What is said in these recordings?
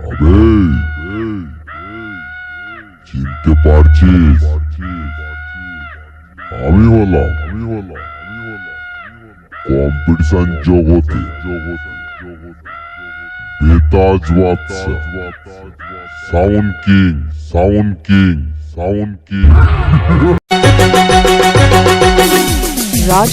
আবে চিনতে পারছিস আমি হলাম আমি হলাম কম্পিটিশন জগতে বেতাজ বাদশা sound king sound king sound king Raj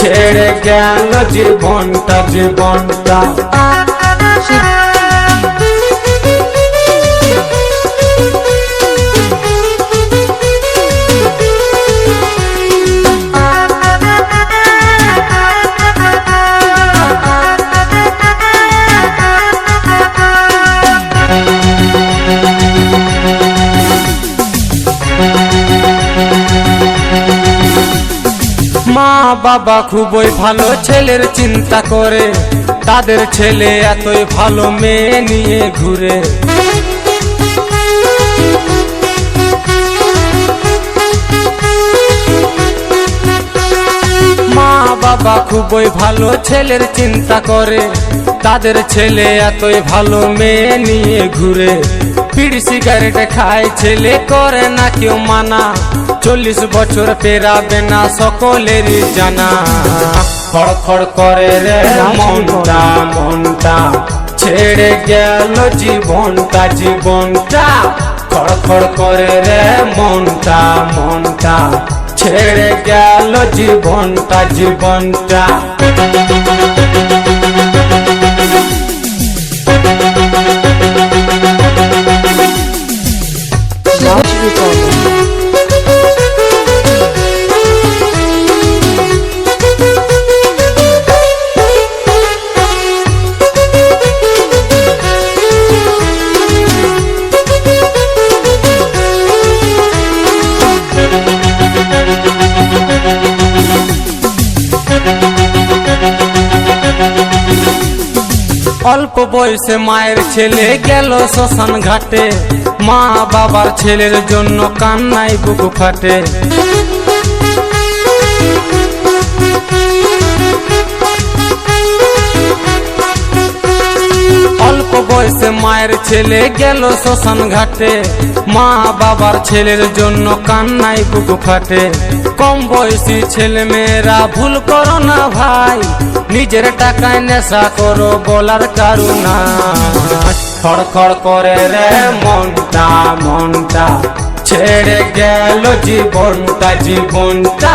ছেড়ে গেল জীবনটা জীবনটা। বাবা খুবই ভালো ছেলের চিন্তা করে। তাদের ছেলে এতই ভালো মেয়ে নিয়ে ঘুরে। মা বাবা খুবই ভালো ছেলের চিন্তা করে। তাদের ছেলে এতই ভালো মেয়ে নিয়ে ঘুরে। পিড় সিগারেট খায়, ছেলে করে না, কেউ মানা। চল্লিশ বছর পেরাবে না সকলেরই জানা। খড়খড় করে রে মনটা মনটা ছেড়ে গেল জীবনটা জীবনটা। খড়খড় করে রে মনটা মনটা ছেড়ে গেল জীবনটা জীবনটা। অল্প বয়সে মায়ের ছেলে গেল শ্মশান ঘাটে মা বাবার ছেলের জন্য কান্নাই বুকু ফাটে। বয়সে মায়ের ছেলে গেল শ্মশান ঘাটে। মা বাবার ছেলের জন্য কান্নাই বুকু ফাটে কম বয়সী ছেলে মেয়েরা, ভুল করো না ভাই, নিজের টাকায় নেশা করো, বলার কারুনা খড়খড় করে রে, মনটা মনটা, ছেড়ে গেল জীবনটা জীবনটা।